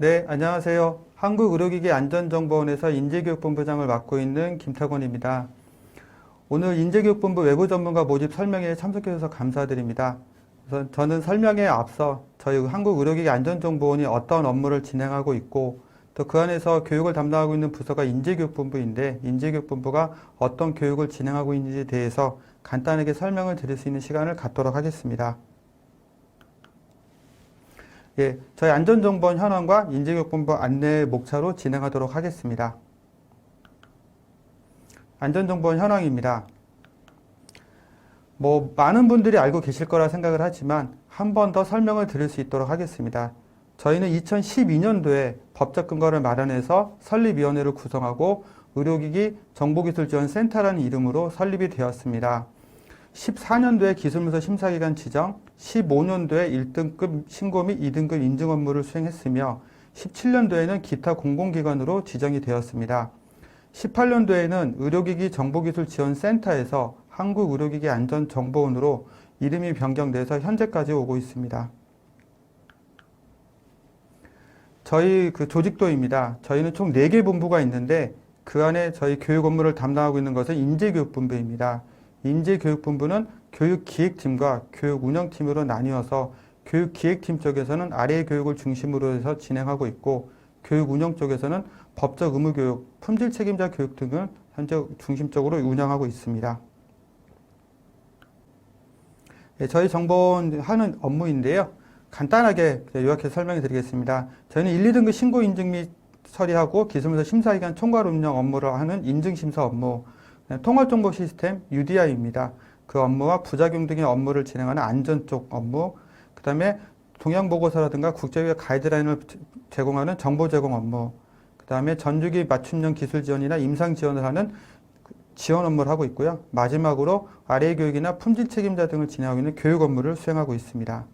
네, 안녕하세요. 한국의료기기 안전정보원에서 인재교육본부장을 맡고 있는 김탁원입니다. 오늘 인재교육본부 외부 전문가 모집 설명회에 참석해 주셔서 감사드립니다. 우선 저는 설명회에 앞서 저희 한국의료기기 안전정보원이 어떤 업무를 진행하고 있고 또 그 안에서 교육을 담당하고 있는 부서가 인재교육본부인데 인재교육본부가 어떤 교육을 진행하고 있는지에 대해서 간단하게 설명을 드릴 수 있는 시간을 갖도록 하겠습니다. 예, 저희 안전정보원 현황과 인재교육본부 안내 목차로 진행하도록 하겠습니다. 안전정보원 현황입니다. 뭐 많은 분들이 알고 계실 거라 생각을 하지만 한 번 더 설명을 드릴 수 있도록 하겠습니다. 저희는 2012년도에 법적 근거를 마련해서 설립위원회를 구성하고 의료기기 정보기술지원센터라는 이름으로 설립이 되었습니다. 14년도에 기술문서 심사기관 지정, 15년도에 1등급 신고 및 2등급 인증 업무를 수행했으며 17년도에는 기타 공공기관으로 지정이 되었습니다. 18년도에는 의료기기 정보기술지원센터에서 한국의료기기 안전정보원으로 이름이 변경돼서 현재까지 오고 있습니다. 저희 그 조직도입니다. 저희는 총 4개 본부가 있는데 그 안에 저희 교육 업무를 담당하고 있는 것은 인재교육본부입니다. 인재교육본부는 교육기획팀과 교육운영팀으로 나뉘어서 교육기획팀 쪽에서는 아래 교육을 중심으로 해서 진행하고 있고 교육운영 쪽에서는 법적 의무교육, 품질 책임자 교육 등을 현재 중심적으로 운영하고 있습니다. 예, 저희 정보원 하는 업무인데요. 간단하게 요약해서 설명해 드리겠습니다. 저희는 1, 2등급 신고 인증 및 처리하고 기술문서 심사기관 총괄 운영 업무를 하는 인증심사 업무, 통합정보 시스템 UDI입니다. 그 업무와 부작용 등의 업무를 진행하는 안전 쪽 업무, 그 다음에 동향 보고서라든가 국제교육 가이드라인을 제공하는 정보 제공 업무, 그 다음에 전주기 맞춤형 기술 지원이나 임상 지원을 하는 지원 업무를 하고 있고요. 마지막으로 아래 교육이나 품질 책임자 등을 진행하고 있는 교육 업무를 수행하고 있습니다.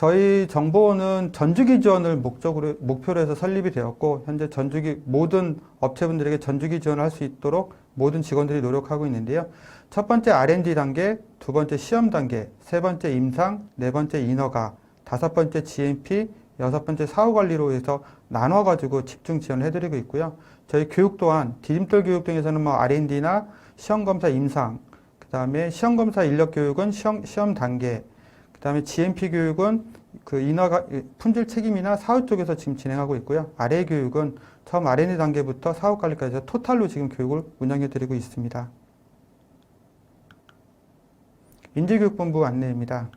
저희 정보원은 전주기 지원을 목적으로 목표로 해서 설립이 되었고 현재 전주기 모든 업체분들에게 전주기 지원을 할 수 있도록 모든 직원들이 노력하고 있는데요. 첫 번째 R&D 단계, 두 번째 시험 단계, 세 번째 임상, 네 번째 인허가, 다섯 번째 GMP, 여섯 번째 사후 관리로 해서 나눠 가지고 집중 지원을 해 드리고 있고요. 저희 교육 또한 디딤돌 교육 등에서는 뭐 R&D나 시험 검사 임상, 그 다음에 시험 검사 인력 교육은 시험 시험 단계, 그 다음에 GMP 교육은 그 인허가 품질 책임이나 사후 쪽에서 지금 진행하고 있고요. 아래 교육은 처음 R&D 단계부터 사후 관리까지 해서 토탈로 지금 교육을 운영해 드리고 있습니다. 인재교육본부 안내입니다.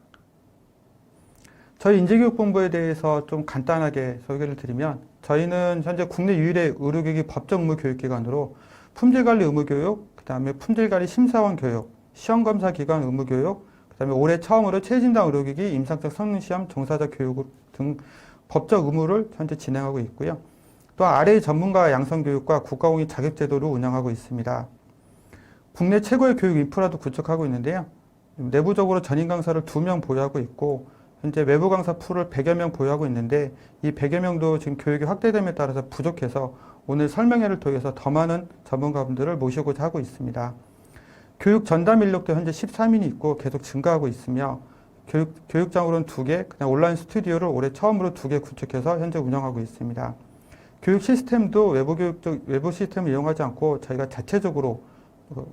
저희 인재교육본부에 대해서 좀 간단하게 소개를 드리면 저희는 현재 국내 유일의 의료기기 법정 의무 교육기관으로 품질관리 의무 교육, 그 다음에 품질관리 심사원 교육, 시험검사 기관 의무 교육, 그 다음에 올해 처음으로 최진당 의료기기 임상적 성능시험 종사자 교육 등 법적 의무를 현재 진행하고 있고요. 또 아래 전문가 양성교육과 국가공인 자격제도를 운영하고 있습니다. 국내 최고의 교육 인프라도 구축하고 있는데요. 내부적으로 전임 강사를 2명 보유하고 있고 현재 외부 강사 풀을 100여 명 보유하고 있는데 이 100여 명도 지금 교육이 확대됨에 따라서 부족해서 오늘 설명회를 통해서 더 많은 전문가분들을 모시고자 하고 있습니다. 교육 전담 인력도 현재 13인이 있고 계속 증가하고 있으며 교육, 교육장으로는 2개, 그냥 온라인 스튜디오를 올해 처음으로 2개 구축해서 현재 운영하고 있습니다. 교육 시스템도 외부 교육 쪽, 외부 시스템을 이용하지 않고 저희가 자체적으로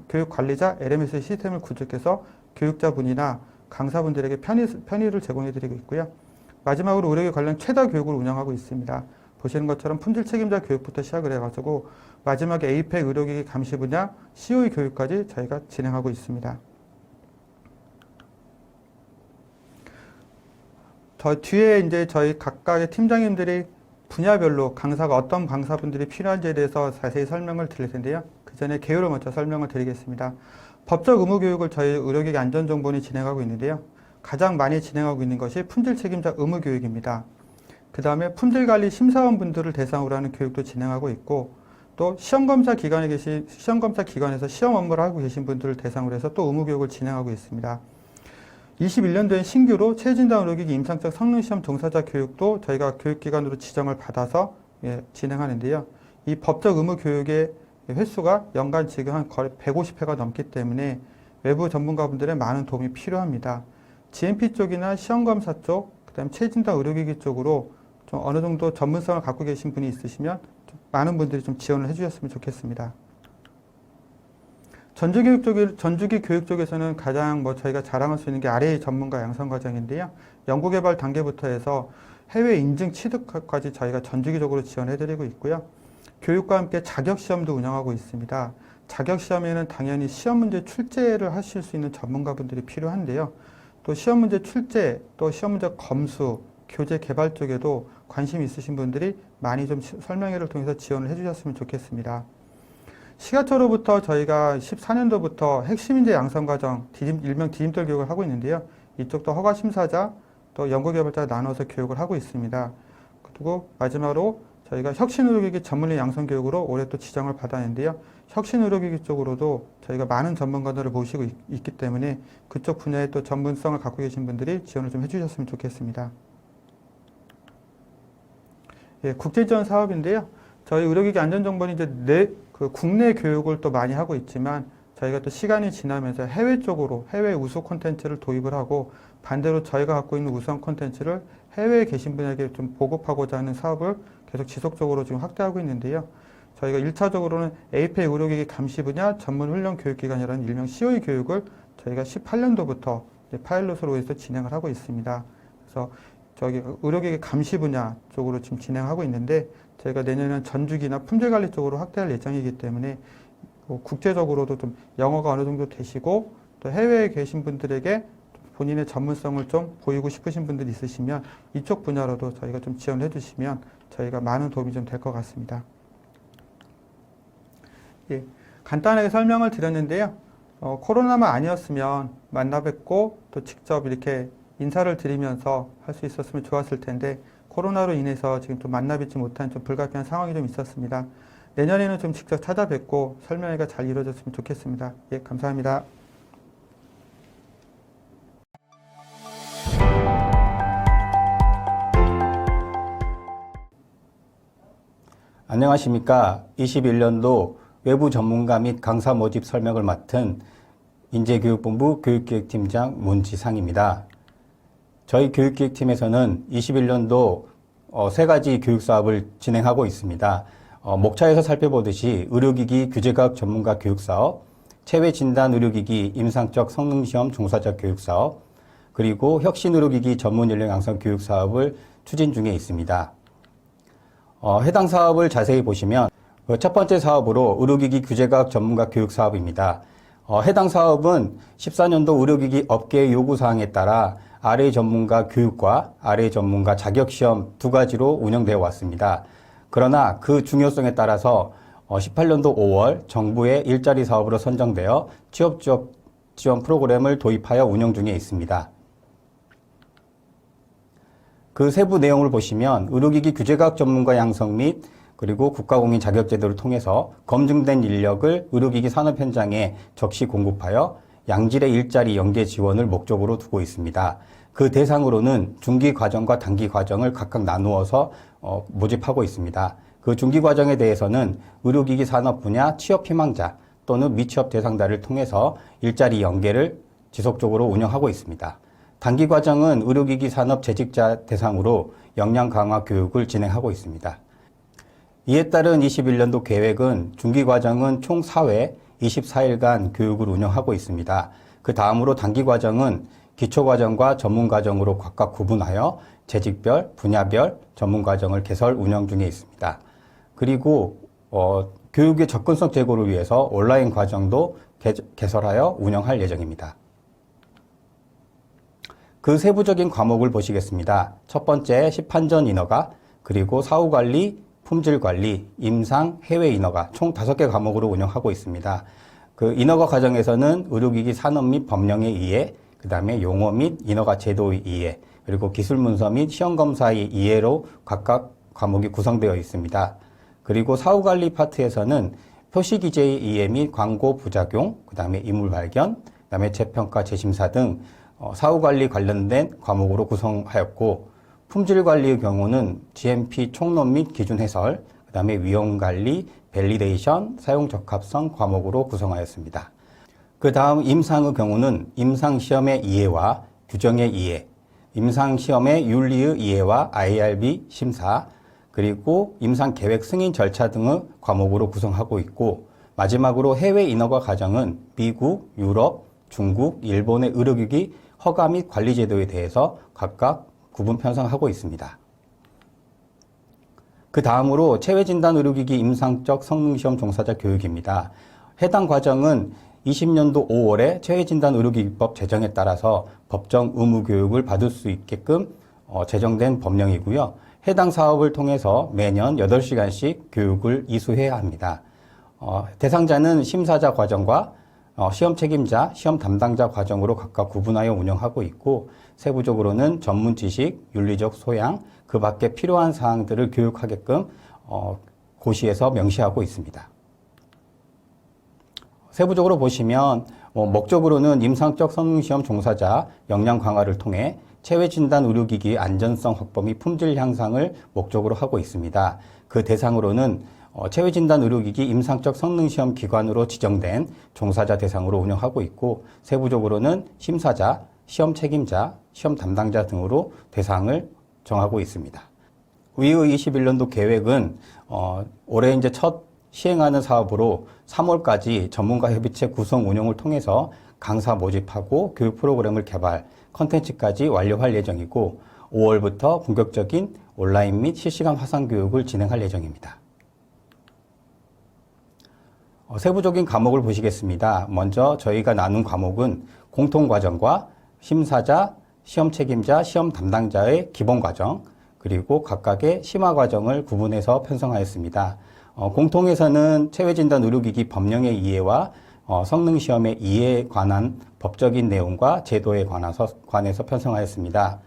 교육 관리자 LMS 시스템을 구축해서 교육자분이나 강사분들에게 편의, 편의를 제공해 드리고 있고요. 마지막으로 의료계 관련 최다 교육을 운영하고 있습니다. 보시는 것처럼 품질 책임자 교육부터 시작을 해가지고 마지막에 에이펙 의료기기 감시 분야 COE 교육까지 저희가 진행하고 있습니다. 더 뒤에 이제 저희 각각의 팀장님들이 분야별로 강사가 어떤 강사분들이 필요한지에 대해서 자세히 설명을 드릴 텐데요. 그 전에 개요를 먼저 설명을 드리겠습니다. 법적 의무 교육을 저희 의료기기 안전정보원이 진행하고 있는데요. 가장 많이 진행하고 있는 것이 품질 책임자 의무 교육입니다. 그 다음에 품질관리 심사원분들을 대상으로 하는 교육도 진행하고 있고 또 시험검사 기관에 계신 시험검사 기관에서 시험 업무를 하고 계신 분들을 대상으로 해서 또 의무 교육을 진행하고 있습니다. 21년도에 신규로 최진당 의료기기 임상적 성능시험 종사자 교육도 저희가 교육기관으로 지정을 받아서 예, 진행하는데요. 이 법적 의무 교육의 횟수가 연간 지금 한 거의 150회가 넘기 때문에 외부 전문가분들의 많은 도움이 필요합니다. GMP 쪽이나 시험검사 쪽, 그 다음에 체진단 의료기기 쪽으로 좀 어느 정도 전문성을 갖고 계신 분이 있으시면 좀 많은 분들이 좀 지원을 해주셨으면 좋겠습니다. 전주교육 쪽 전주기 교육 쪽에서는 가장 뭐 저희가 자랑할 수 있는 게 RA 전문가 양성 과정인데요. 연구개발 단계부터 해서 해외 인증 취득까지 저희가 전주기적으로 지원해드리고 있고요. 교육과 함께 자격 시험도 운영하고 있습니다. 자격 시험에는 당연히 시험 문제 출제를 하실 수 있는 전문가분들이 필요한데요. 또 시험 문제 출제, 또 시험 문제 검수, 교재 개발 쪽에도 관심 있으신 분들이 많이 좀 시- 설명회를 통해서 지원을 해주셨으면 좋겠습니다. 시가초로부터 저희가 14년도부터 핵심인재 양성과정, 디딤- 일명 디딤돌 교육을 하고 있는데요. 이쪽도 허가 심사자, 또 연구개발자 나눠서 교육을 하고 있습니다. 그리고 마지막으로 저희가 혁신의료기기 전문의 양성 교육으로 올해 또 지정을 받았는데요. 혁신의료기기 쪽으로도 저희가 많은 전문가들을 모시고 있, 있기 때문에 그쪽 분야에 또 전문성을 갖고 계신 분들이 지원을 좀 해주셨으면 좋겠습니다. 예, 국제 지원 사업인데요. 저희 의료기기 안전정보는 이제 내, 그 국내 교육을 또 많이 하고 있지만 저희가 또 시간이 지나면서 해외 쪽으로 해외 우수 콘텐츠를 도입을 하고 반대로 저희가 갖고 있는 우수한 콘텐츠를 해외에 계신 분에게 좀 보급하고자 하는 사업을 계속 지속적으로 지금 확대하고 있는데요. 저희가 1차적으로는 APA 의료기기 감시 분야 전문 훈련 교육기관이라는 일명 COE 교육을 저희가 18년도부터 파일럿으로 해서 진행을 하고 있습니다. 그래서 저기 의료기기 감시 분야 쪽으로 지금 진행하고 있는데 저희가 내년에는 전주기나 품질 관리 쪽으로 확대할 예정이기 때문에 뭐 국제적으로도 좀 영어가 어느 정도 되시고 또 해외에 계신 분들에게 본인의 전문성을 좀 보이고 싶으신 분들이 있으시면 이쪽 분야로도 저희가 좀 지원해 주시면 저희가 많은 도움이 좀 될 것 같습니다. 예, 간단하게 설명을 드렸는데요. 어, 코로나만 아니었으면 만나 뵙고 또 직접 이렇게 인사를 드리면서 할 수 있었으면 좋았을 텐데 코로나로 인해서 지금 또 만나 뵙지 못한 좀 불가피한 상황이 좀 있었습니다. 내년에는 좀 직접 찾아뵙고 설명회가 잘 이루어졌으면 좋겠습니다. 예, 감사합니다. 안녕하십니까. 21년도 외부 전문가 및 강사 모집 설명을 맡은 인재교육본부 교육기획팀장 문지상입니다. 저희 교육기획팀에서는 21년도 어, 세 가지 교육 사업을 진행하고 있습니다. 어, 목차에서 살펴보듯이 의료기기 규제과학 전문가 교육 사업, 체외 진단 의료기기 임상적 성능시험 종사자 교육 사업, 그리고 혁신 의료기기 전문 인력 양성 교육 사업을 추진 중에 있습니다. 어, 해당 사업을 자세히 보시면 그첫 번째 사업으로 의료기기 규제과학 전문가 교육 사업입니다. 어, 해당 사업은 14년도 의료기기 업계의 요구사항에 따라 RA 전문가 교육과 RA 전문가 자격시험 두 가지로 운영되어 왔습니다. 그러나 그 중요성에 따라서 어, 18년도 5월 정부의 일자리 사업으로 선정되어 취업 지원 프로그램을 도입하여 운영 중에 있습니다. 그 세부 내용을 보시면 의료기기 규제과학 전문가 양성 및 그리고 국가공인 자격제도를 통해서 검증된 인력을 의료기기 산업 현장에 적시 공급하여 양질의 일자리 연계 지원을 목적으로 두고 있습니다. 그 대상으로는 중기 과정과 단기 과정을 각각 나누어서 어, 모집하고 있습니다. 그 중기 과정에 대해서는 의료기기 산업 분야 취업 희망자 또는 미취업 대상자를 통해서 일자리 연계를 지속적으로 운영하고 있습니다. 단기 과정은 의료기기 산업 재직자 대상으로 역량 강화 교육을 진행하고 있습니다. 이에 따른 21년도 계획은 중기 과정은 총 4회 24일간 교육을 운영하고 있습니다. 그 다음으로 단기 과정은 기초 과정과 전문 과정으로 각각 구분하여 재직별, 분야별 전문 과정을 개설 운영 중에 있습니다. 그리고 어, 교육의 접근성 제고를 위해서 온라인 과정도 개, 개설하여 운영할 예정입니다. 그 세부적인 과목을 보시겠습니다. 첫 번째 시판전 인허가, 그리고 사후 관리, 품질 관리, 임상, 해외 인허가 총 다섯 개 과목으로 운영하고 있습니다. 그 인허가 과정에서는 의료기기 산업 및 법령의 이해, 그 다음에 용어 및 인허가 제도의 이해, 그리고 기술 문서 및 시험 검사의 이해로 각각 과목이 구성되어 있습니다. 그리고 사후 관리 파트에서는 표시 기재의 이해 및 광고 부작용, 그 다음에 인물 발견, 그 다음에 재평가 재심사 등 어, 사후 관리 관련된 과목으로 구성하였고 품질 관리의 경우는 GMP 총론 및 기준 해설, 그 다음에 위험 관리, 밸리데이션, 사용 적합성 과목으로 구성하였습니다. 그 다음 임상의 경우는 임상 시험의 이해와 규정의 이해, 임상시험의 윤리의 이해와 IRB 심사, 그리고 임상계획 승인 절차 등의 과목으로 구성하고 있고, 마지막으로 해외 인허가 과정은 미국, 유럽, 중국, 일본의 의료기기 허가 및 관리 제도에 대해서 각각 구분 편성하고 있습니다. 그 다음으로 체외진단 의료기기 임상적 성능시험 종사자 교육입니다. 해당 과정은 20년도 5월에 체외진단 의료기기법 제정에 따라서 법정 의무 교육을 받을 수 있게끔 어, 제정된 법령이고요. 해당 사업을 통해서 매년 8시간씩 교육을 이수해야 합니다. 어, 대상자는 심사자 과정과 어, 시험 책임자, 시험 담당자 과정으로 각각 구분하여 운영하고 있고 세부적으로는 전문 지식, 윤리적 소양, 그 밖에 필요한 사항들을 교육하게끔 어, 고시에서 명시하고 있습니다. 세부적으로 보시면 어, 목적으로는 임상적 성능시험 종사자 역량 강화를 통해 체외 진단 의료기기 안전성 확보 및 품질 향상을 목적으로 하고 있습니다. 그 대상으로는 어, 체외 진단 의료기기 임상적 성능시험 기관으로 지정된 종사자 대상으로 운영하고 있고 세부적으로는 심사자, 시험 책임자, 시험 담당자 등으로 대상을 정하고 있습니다. 위의 21년도 계획은 어, 올해 이제 첫 시행하는 사업으로 3월까지 전문가 협의체 구성 운영을 통해서 강사 모집하고 교육 프로그램을 개발, 컨텐츠까지 완료할 예정이고 5월부터 본격적인 온라인 및 실시간 화상 교육을 진행할 예정입니다. 어, 세부적인 과목을 보시겠습니다. 먼저 저희가 나눈 과목은 공통과정과 심사자, 시험 책임자, 시험 담당자의 기본 과정, 그리고 각각의 심화 과정을 구분해서 편성하였습니다. 어, 공통에서는 체외진단 의료기기 법령의 이해와 어, 성능시험의 이해에 관한 법적인 내용과 제도에 관해서, 관해서 편성하였습니다.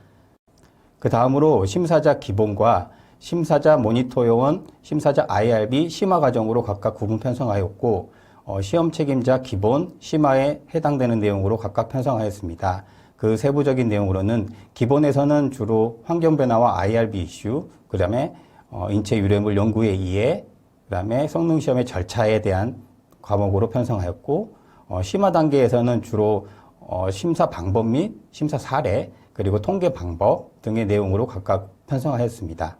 그 다음으로 심사자 기본과 심사자 모니터 요원, 심사자 IRB 심화 과정으로 각각 구분 편성하였고 어, 시험 책임자 기본, 심화에 해당되는 내용으로 각각 편성하였습니다. 그 세부적인 내용으로는 기본에서는 주로 환경 변화와 IRB 이슈, 그 다음에 어, 인체 유래물 연구의 이해, 그 다음에 성능 시험의 절차에 대한 과목으로 편성하였고 어, 심화 단계에서는 주로 어, 심사 방법 및 심사 사례 그리고 통계 방법 등의 내용으로 각각 편성하였습니다.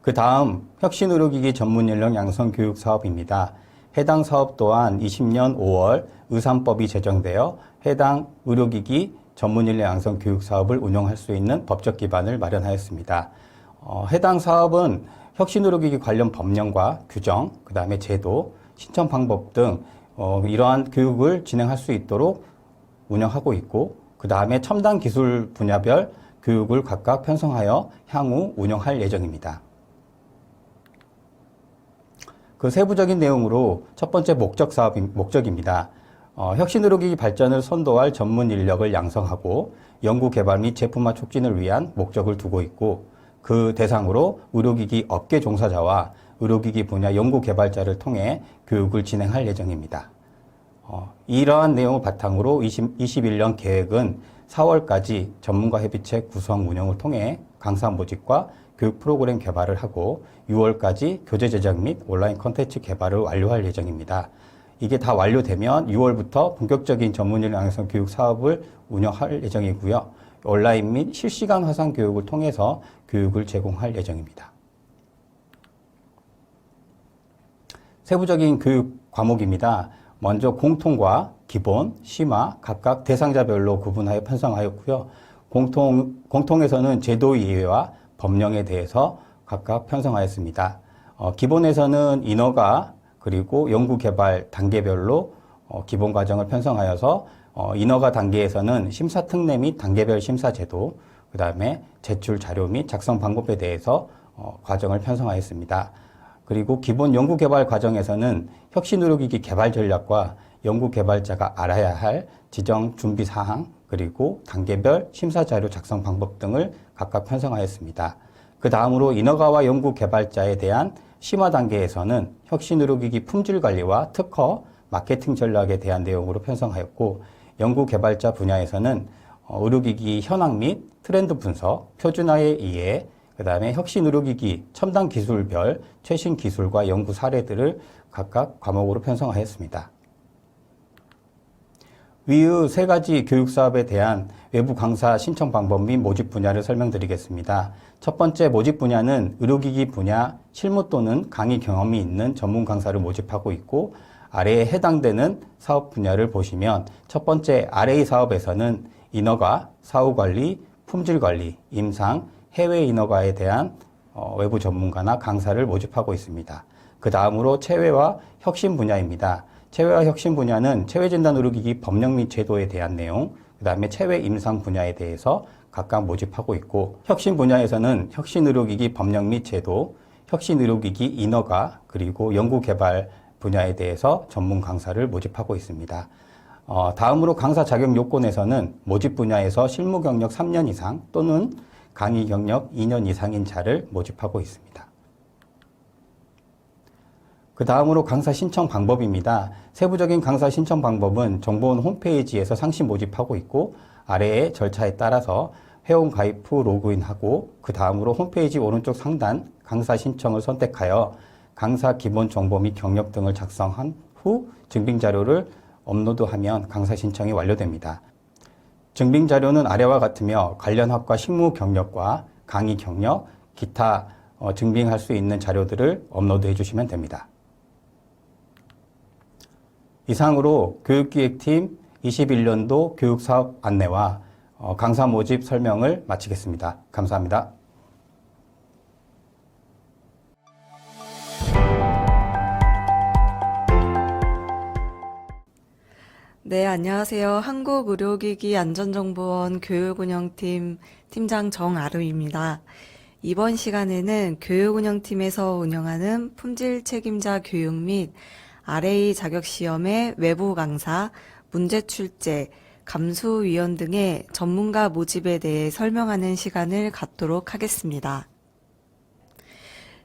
그 다음 혁신 의료기기 전문 연령 양성 교육 사업입니다. 해당 사업 또한 20년 5월 의산법이 제정되어 해당 의료기기 전문 연령 양성 교육 사업을 운영할 수 있는 법적 기반을 마련하였습니다. 어, 해당 사업은 혁신의료기기 관련 법령과 규정, 그 다음에 제도, 신청 방법 등 어, 이러한 교육을 진행할 수 있도록 운영하고 있고, 그 다음에 첨단 기술 분야별 교육을 각각 편성하여 향후 운영할 예정입니다. 그 세부적인 내용으로 첫 번째 목적 사업 목적입니다. 어, 혁신의료기기 발전을 선도할 전문 인력을 양성하고 연구 개발 및 제품화 촉진을 위한 목적을 두고 있고 그 대상으로 의료기기 업계 종사자와 의료기기 분야 연구 개발자를 통해 교육을 진행할 예정입니다. 어, 이러한 내용을 바탕으로 20, 21년 계획은 4월까지 전문가 협의체 구성 운영을 통해 강사 모집과 교육 프로그램 개발을 하고 6월까지 교재 제작 및 온라인 콘텐츠 개발을 완료할 예정입니다. 이게 다 완료되면 6월부터 본격적인 전문인 양성 교육 사업을 운영할 예정이고요. 온라인 및 실시간 화상 교육을 통해서 교육을 제공할 예정입니다. 세부적인 교육 과목입니다. 먼저 공통과 기본, 심화 각각 대상자별로 구분하여 편성하였고요. 공통, 공통에서는 제도 이해와 법령에 대해서 각각 편성하였습니다. 어, 기본에서는 인허가 그리고 연구개발 단계별로 어, 기본 과정을 편성하여서 어, 인허가 단계에서는 심사 특례 및 단계별 심사 제도, 그 다음에 제출 자료 및 작성 방법에 대해서 어, 과정을 편성하였습니다. 그리고 기본 연구개발 과정에서는 혁신의료기기 개발 전략과 연구개발자가 알아야 할 지정 준비 사항, 그리고 단계별 심사 자료 작성 방법 등을 각각 편성하였습니다. 그 다음으로 인허가와 연구 개발자에 대한 심화 단계에서는 혁신 의료기기 품질 관리와 특허, 마케팅 전략에 대한 내용으로 편성하였고 연구 개발자 분야에서는 어, 의료기기 현황 및 트렌드 분석, 표준화의 이해, 그 다음에 혁신 의료기기 첨단 기술별 최신 기술과 연구 사례들을 각각 과목으로 편성하였습니다. 위의 세 가지 교육 사업에 대한 외부 강사 신청 방법 및 모집 분야를 설명드리겠습니다. 첫 번째 모집 분야는 의료기기 분야 실무 또는 강의 경험이 있는 전문 강사를 모집하고 있고 아래에 해당되는 사업 분야를 보시면 첫 번째 RA 사업에서는 인허가, 사후 관리, 품질 관리, 임상, 해외 인허가에 대한 어, 외부 전문가나 강사를 모집하고 있습니다. 그 다음으로 체외와 혁신 분야입니다. 체외와 혁신 분야는 체외 진단 의료기기 법령 및 제도에 대한 내용, 그 다음에 체외 임상 분야에 대해서 각각 모집하고 있고, 혁신 분야에서는 혁신 의료기기 법령 및 제도, 혁신 의료기기 인허가, 그리고 연구개발 분야에 대해서 전문 강사를 모집하고 있습니다. 어, 다음으로 강사 자격 요건에서는 모집 분야에서 실무 경력 3년 이상 또는 강의 경력 2년 이상인 자를 모집하고 있습니다. 그 다음으로 강사 신청 방법입니다. 세부적인 강사 신청 방법은 정보원 홈페이지에서 상시 모집하고 있고 아래의 절차에 따라서 회원 가입 후 로그인하고 그 다음으로 홈페이지 오른쪽 상단 강사 신청을 선택하여 강사 기본 정보 및 경력 등을 작성한 후 증빙 자료를 업로드하면 강사 신청이 완료됩니다. 증빙 자료는 아래와 같으며 관련 학과 실무 경력과 강의 경력, 기타 어, 증빙할 수 있는 자료들을 업로드해 주시면 됩니다. 이상으로 교육기획팀 21년도 교육사업 안내와 어, 강사 모집 설명을 마치겠습니다. 감사합니다. 네, 안녕하세요. 한국의료기기 안전정보원 교육운영팀 팀장 정아름입니다. 이번 시간에는 교육운영팀에서 운영하는 품질 책임자 교육 및 RA 자격시험의 외부 강사, 문제 출제, 감수위원 등의 전문가 모집에 대해 설명하는 시간을 갖도록 하겠습니다.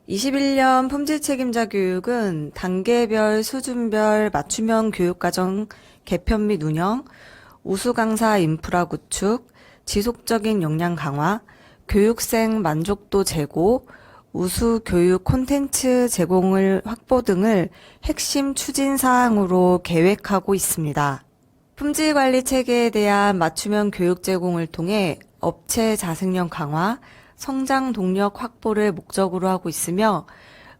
21년 품질 책임자 교육은 단계별, 수준별 맞춤형 교육과정 개편 및 운영, 우수 강사 인프라 구축, 지속적인 역량 강화, 교육생 만족도 제고, 우수 교육 콘텐츠 제공을 확보 등을 핵심 추진 사항으로 계획하고 있습니다. 품질 관리 체계에 대한 맞춤형 교육 제공을 통해 업체 자생력 강화, 성장 동력 확보를 목적으로 하고 있으며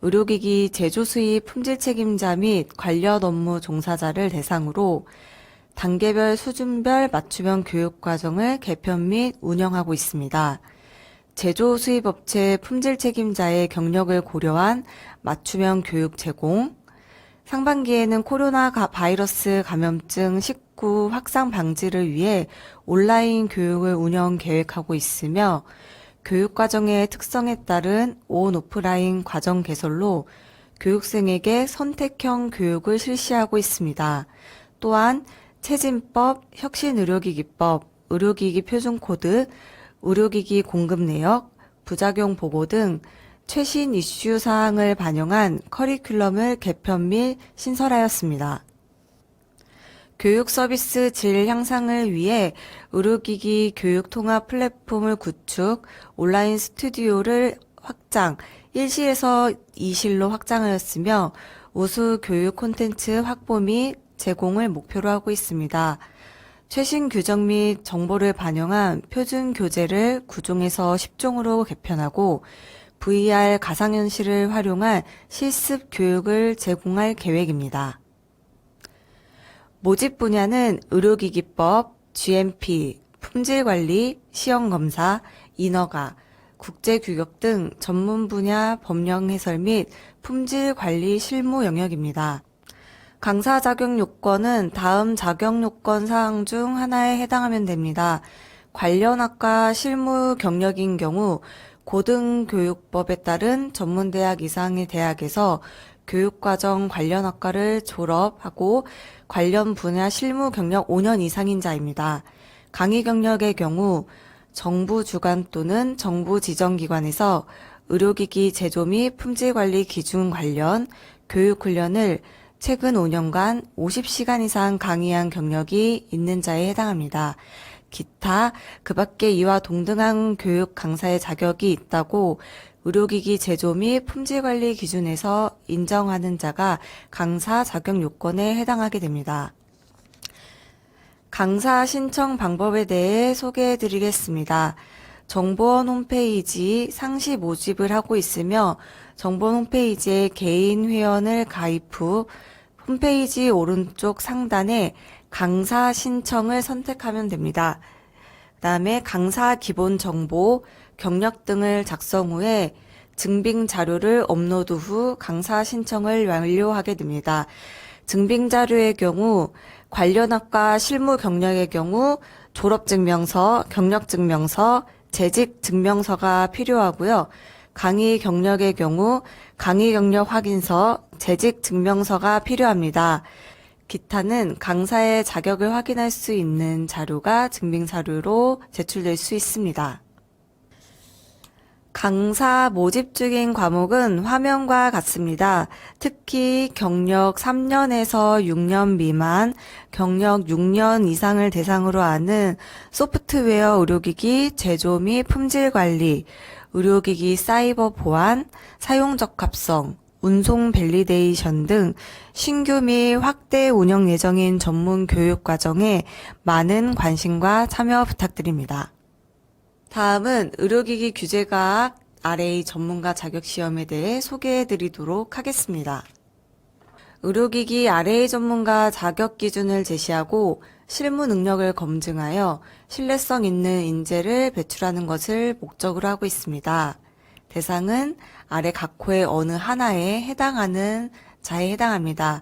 의료기기 제조 수입 품질 책임자 및 관련 업무 종사자를 대상으로 단계별 수준별 맞춤형 교육 과정을 개편 및 운영하고 있습니다. 제조 수입 업체 품질 책임자의 경력을 고려한 맞춤형 교육 제공, 상반기에는 코로나 가- 바이러스 감염증 19 확산 방지를 위해 온라인 교육을 운영 계획하고 있으며 교육 과정의 특성에 따른 온 오프라인 과정 개설로 교육생에게 선택형 교육을 실시하고 있습니다. 또한 체진법, 혁신의료기기법, 의료기기 표준코드, 의료기기 공급 내역, 부작용 보고 등 최신 이슈 사항을 반영한 커리큘럼을 개편 및 신설하였습니다. 교육 서비스 질 향상을 위해 의료기기 교육 통합 플랫폼을 구축, 온라인 스튜디오를 확장, 1실에서 2실로 확장하였으며 우수 교육 콘텐츠 확보 및 제공을 목표로 하고 있습니다. 최신 규정 및 정보를 반영한 표준 교재를 9종에서 10종으로 개편하고 VR 가상현실을 활용한 실습 교육을 제공할 계획입니다. 모집 분야는 의료기기법, GMP, 품질관리, 시험검사, 인허가, 국제규격 등 전문 분야 법령 해설 및 품질관리 실무 영역입니다. 강사 자격 요건은 다음 자격 요건 사항 중 하나에 해당하면 됩니다. 관련 학과 실무 경력인 경우 고등교육법에 따른 전문대학 이상의 대학에서 교육과정 관련 학과를 졸업하고 관련 분야 실무 경력 5년 이상인 자입니다. 강의 경력의 경우 정부 주관 또는 정부 지정기관에서 의료기기 제조 및 품질관리 기준 관련 교육훈련을 최근 5년간 50시간 이상 강의한 경력이 있는 자에 해당합니다. 기타, 그 밖에 이와 동등한 교육 강사의 자격이 있다고 의료기기 제조 및 품질관리 기준에서 인정하는 자가 강사 자격 요건에 해당하게 됩니다. 강사 신청 방법에 대해 소개해 드리겠습니다. 정보원 홈페이지 상시 모집을 하고 있으며 정보원 홈페이지에 개인 회원을 가입 후 홈페이지 오른쪽 상단에 강사 신청을 선택하면 됩니다. 그 다음에 강사 기본 정보, 경력 등을 작성 후에 증빙 자료를 업로드 후 강사 신청을 완료하게 됩니다. 증빙 자료의 경우 관련 학과 실무 경력의 경우 졸업증명서, 경력증명서, 재직증명서가 필요하고요. 강의 경력의 경우 강의 경력 확인서, 재직 증명서가 필요합니다. 기타는 강사의 자격을 확인할 수 있는 자료가 증빙 자료로 제출될 수 있습니다. 강사 모집 중인 과목은 화면과 같습니다. 특히 경력 3년에서 6년 미만, 경력 6년 이상을 대상으로 하는 소프트웨어 의료기기 제조 및 품질 관리, 의료기기 사이버 보안, 사용 적합성, 운송 밸리데이션 등 신규 및 확대 운영 예정인 전문 교육 과정에 많은 관심과 참여 부탁드립니다. 다음은 의료기기 규제과학 RA 전문가 자격 시험에 대해 소개해 드리도록 하겠습니다. 의료기기 RA 전문가 자격 기준을 제시하고 실무 능력을 검증하여 신뢰성 있는 인재를 배출하는 것을 목적으로 하고 있습니다. 대상은 아래 각호의 어느 하나에 해당하는 자에 해당합니다.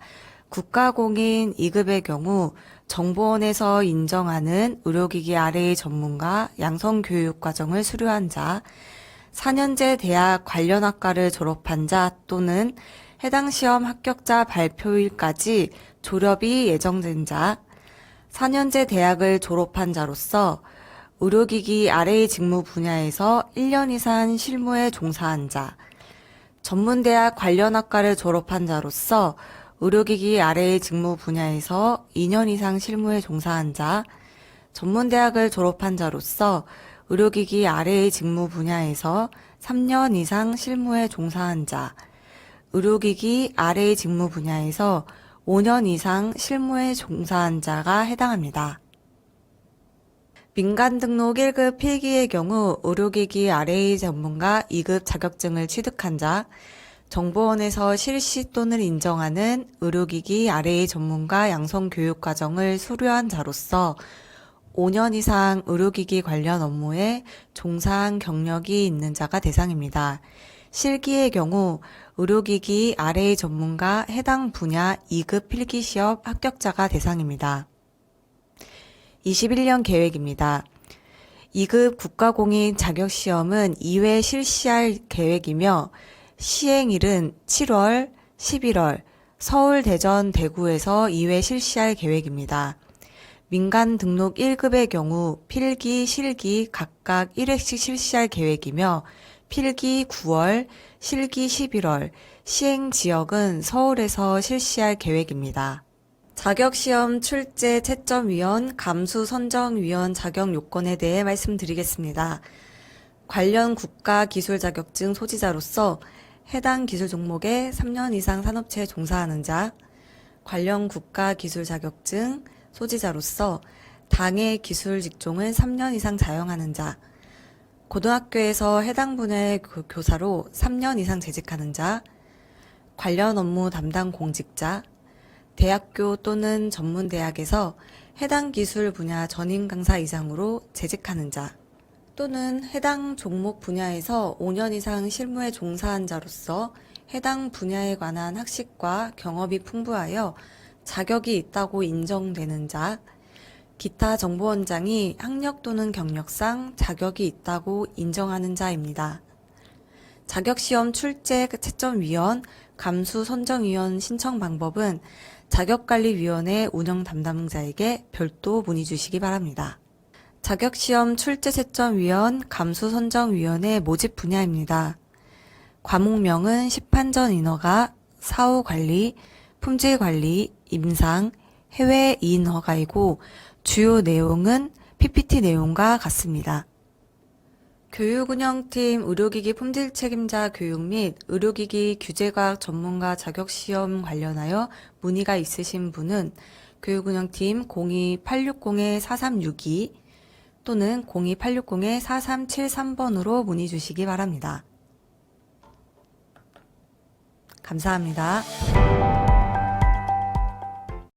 국가공인 2급의 경우 정보원에서 인정하는 의료기기 RA 전문가 양성교육 과정을 수료한 자, 4년제 대학 관련 학과를 졸업한 자 또는 해당 시험 합격자 발표일까지 졸업이 예정된 자, 4년제 대학을 졸업한 자로서 의료기기 RA 직무 분야에서 1년 이상 실무에 종사한 자, 전문대학 관련 학과를 졸업한 자로서 의료기기 RA 직무 분야에서 2년 이상 실무에 종사한 자, 전문대학을 졸업한 자로서 의료기기 RA 직무 분야에서 3년 이상 실무에 종사한 자, 의료기기 RA 직무 분야에서 5년 이상 실무에 종사한 자가 해당합니다. 민간 등록 1급 필기의 경우 의료기기 RA 전문가 2급 자격증을 취득한 자, 정보원에서 실시 또는 인정하는 의료기기 RA 전문가 양성 교육 과정을 수료한 자로서 5년 이상 의료기기 관련 업무에 종사한 경력이 있는 자가 대상입니다. 실기의 경우 의료기기 RA 전문가 해당 분야 2급 필기 시험 합격자가 대상입니다. 21년 계획입니다. 2급 국가공인 자격시험은 2회 실시할 계획이며 시행일은 7월, 11월 서울, 대전, 대구에서 2회 실시할 계획입니다. 민간 등록 1급의 경우 필기, 실기 각각 1회씩 실시할 계획이며 필기 9월, 실기 11월, 시행 지역은 서울에서 실시할 계획입니다. 자격시험 출제 채점위원, 감수 선정위원 자격 요건에 대해 말씀드리겠습니다. 관련 국가 기술 자격증 소지자로서 해당 기술 종목에 3년 이상 산업체에 종사하는 자, 관련 국가 기술 자격증 소지자로서 당해 기술 직종을 3년 이상 자영하는 자, 고등학교에서 해당 분야의 교- 교사로 3년 이상 재직하는 자, 관련 업무 담당 공직자, 대학교 또는 전문대학에서 해당 기술 분야 전임 강사 이상으로 재직하는 자, 또는 해당 종목 분야에서 5년 이상 실무에 종사한 자로서 해당 분야에 관한 학식과 경험이 풍부하여 자격이 있다고 인정되는 자, 기타 정보원장이 학력 또는 경력상 자격이 있다고 인정하는 자입니다. 자격시험 출제 채점위원, 감수 선정위원 신청 방법은 자격관리위원회 운영 담당자에게 별도 문의 주시기 바랍니다. 자격시험 출제 채점위원, 감수 선정위원회 모집 분야입니다. 과목명은 시판전 인허가, 사후 관리, 품질 관리, 임상, 해외 인허가이고 주요 내용은 PPT 내용과 같습니다. 교육운영팀 의료기기 품질 책임자 교육 및 의료기기 규제과학 전문가 자격시험 관련하여 문의가 있으신 분은 교육운영팀 02860-4362 또는 02860-4373번으로 문의 주시기 바랍니다. 감사합니다.